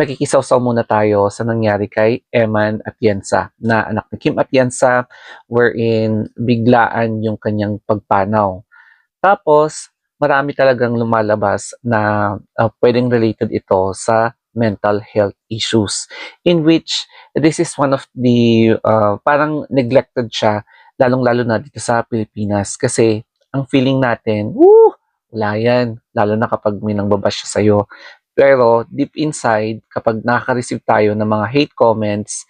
Makikisawsaw muna tayo sa nangyari kay Eman Atienza na anak ni Kim Atienza wherein biglaan yung kanyang pagpanaw. Tapos, marami talagang lumalabas na uh, pwedeng related ito sa mental health issues in which this is one of the uh, parang neglected siya lalong-lalo na dito sa Pilipinas kasi ang feeling natin, woo, wala yan. Lalo na kapag may nang siya sa'yo. Pero deep inside, kapag nakaka-receive tayo ng mga hate comments,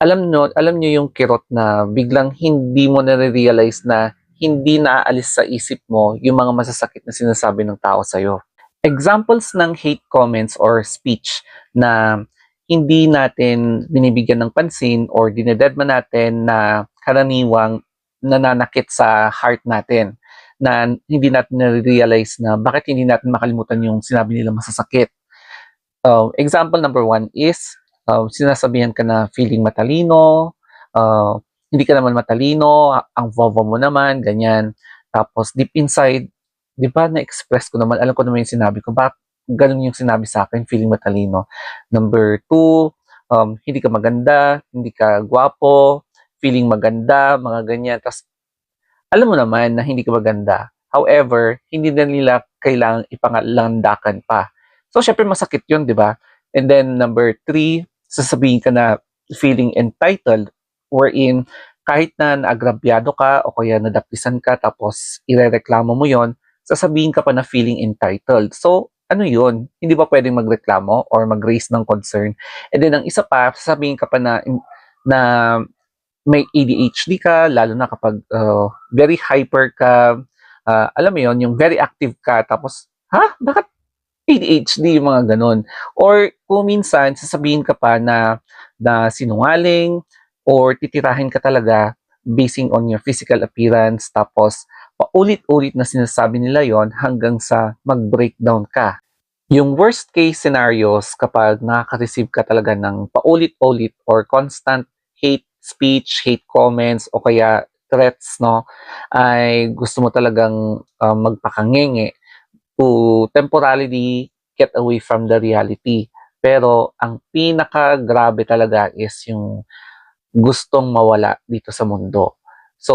alam nyo, alam nyo yung kirot na biglang hindi mo na-realize na hindi naaalis sa isip mo yung mga masasakit na sinasabi ng tao sa'yo. Examples ng hate comments or speech na hindi natin binibigyan ng pansin or dinededma natin na karaniwang nananakit sa heart natin na hindi natin na-realize na bakit hindi natin makalimutan yung sinabi nila masasakit. Uh, example number one is, uh, sinasabihan ka na feeling matalino, uh, hindi ka naman matalino, ang vovo mo naman, ganyan. Tapos deep inside, di ba na-express ko naman, alam ko naman yung sinabi ko, bakit ganun yung sinabi sa akin, feeling matalino. Number two, um, hindi ka maganda, hindi ka gwapo, feeling maganda, mga ganyan. Tapos alam mo naman na hindi ka maganda. However, hindi na nila kailangang ipangalandakan pa. So, syempre masakit yun, di ba? And then, number three, sasabihin ka na feeling entitled wherein kahit na naagrabyado ka o kaya nadapisan ka tapos irereklamo mo yon sasabihin ka pa na feeling entitled. So, ano yun? Hindi ba pwedeng magreklamo or mag-raise ng concern? And then, ang isa pa, sasabihin ka pa na, na may ADHD ka, lalo na kapag uh, very hyper ka, uh, alam mo yon yung very active ka, tapos, ha? Bakit ADHD mga ganun? Or kung minsan, sasabihin ka pa na, na sinungaling, or titirahin ka talaga basing on your physical appearance, tapos paulit-ulit na sinasabi nila yon hanggang sa mag-breakdown ka. Yung worst case scenarios kapag nakaka-receive ka talaga ng paulit-ulit or constant hate speech, hate comments, o kaya threats, no, ay gusto mo talagang uh, magpakangenge to temporarily get away from the reality. Pero ang pinaka-grabe talaga is yung gustong mawala dito sa mundo. So,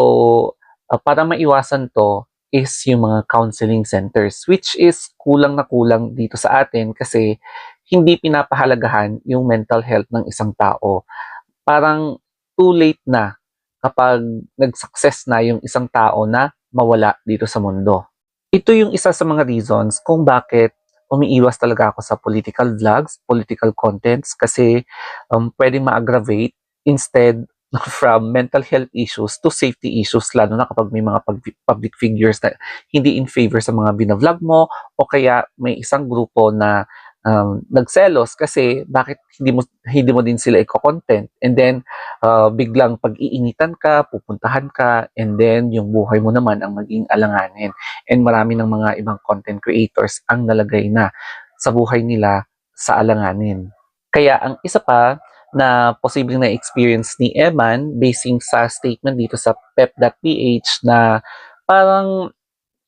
uh, para maiwasan to is yung mga counseling centers which is kulang na kulang dito sa atin kasi hindi pinapahalagahan yung mental health ng isang tao. Parang too late na kapag nag-success na yung isang tao na mawala dito sa mundo. Ito yung isa sa mga reasons kung bakit umiiwas talaga ako sa political vlogs, political contents kasi um, pwedeng ma-aggravate instead from mental health issues to safety issues lalo na kapag may mga public figures na hindi in favor sa mga binavlog mo o kaya may isang grupo na um, nagselos kasi bakit hindi mo hindi mo din sila i-content and then uh, biglang pag-iinitan ka, pupuntahan ka and then yung buhay mo naman ang maging alanganin and marami ng mga ibang content creators ang nalagay na sa buhay nila sa alanganin. Kaya ang isa pa na posibleng na experience ni Eman basing sa statement dito sa pep.ph na parang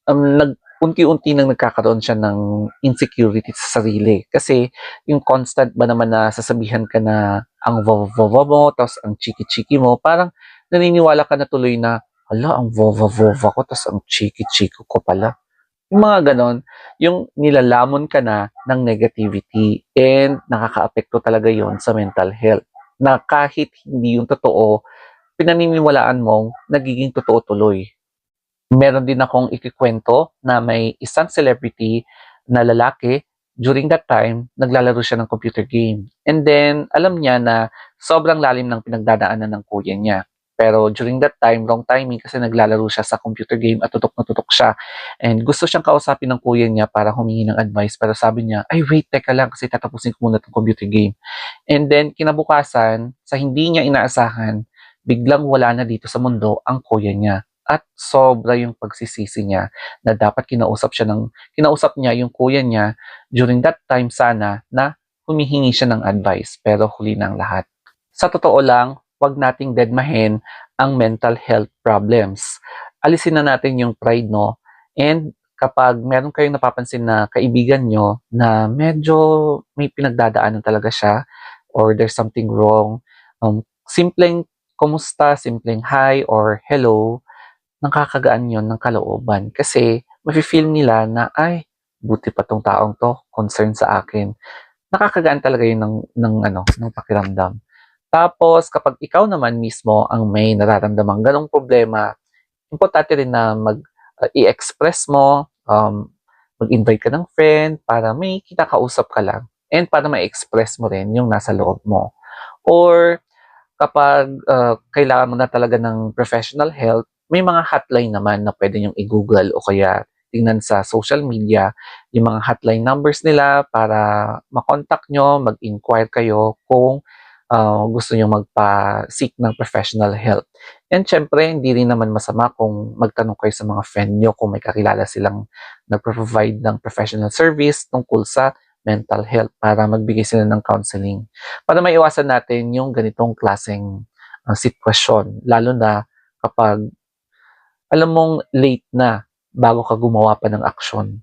um, nag unti-unti nang nagkakaroon siya ng insecurity sa sarili. Kasi yung constant ba naman na sasabihan ka na ang vova mo, tapos ang chiki-chiki mo, parang naniniwala ka na tuloy na, hala, ang vova-vova ko, tapos ang chiki-chiki ko pala. Yung mga ganon, yung nilalamon ka na ng negativity and nakaka-apekto talaga yon sa mental health. Na kahit hindi yung totoo, pinaniniwalaan mong nagiging totoo tuloy meron din akong ikikwento na may isang celebrity na lalaki during that time, naglalaro siya ng computer game. And then, alam niya na sobrang lalim ng pinagdadaanan ng kuya niya. Pero during that time, wrong timing kasi naglalaro siya sa computer game at tutok na tutok siya. And gusto siyang kausapin ng kuya niya para humingi ng advice. Pero sabi niya, ay wait, teka lang kasi tatapusin ko muna itong computer game. And then, kinabukasan, sa hindi niya inaasahan, biglang wala na dito sa mundo ang kuya niya at sobra yung pagsisisi niya na dapat kinausap siya ng kinausap niya yung kuya niya during that time sana na humihingi siya ng advice pero huli ng lahat. Sa totoo lang, wag nating deadmahin ang mental health problems. Alisin na natin yung pride no and kapag meron kayong napapansin na kaibigan nyo na medyo may pinagdadaanan talaga siya or there's something wrong, um, simpleng kumusta, simpleng hi or hello, nakakagaan yon ng kalooban. Kasi mafe-feel nila na, ay, buti pa tong taong to, concern sa akin. Nakakagaan talaga yun ng, ng, ano, ng pakiramdam. Tapos, kapag ikaw naman mismo ang may nararamdamang ganong problema, importante rin na mag uh, i-express mo, um, mag-invite ka ng friend para may kinakausap ka lang and para ma-express mo rin yung nasa loob mo. Or kapag uh, kailangan mo na talaga ng professional help, may mga hotline naman na pwede niyong i-google o kaya tingnan sa social media yung mga hotline numbers nila para makontak nyo, mag-inquire kayo kung uh, gusto nyo magpa-seek ng professional help. And syempre, hindi rin naman masama kung magtanong kayo sa mga friend nyo kung may kakilala silang nagpro-provide ng professional service tungkol sa mental health para magbigay sila ng counseling. Para maiwasan natin yung ganitong klaseng uh, sitwasyon, lalo na kapag alam mong late na bago ka gumawa pa ng aksyon.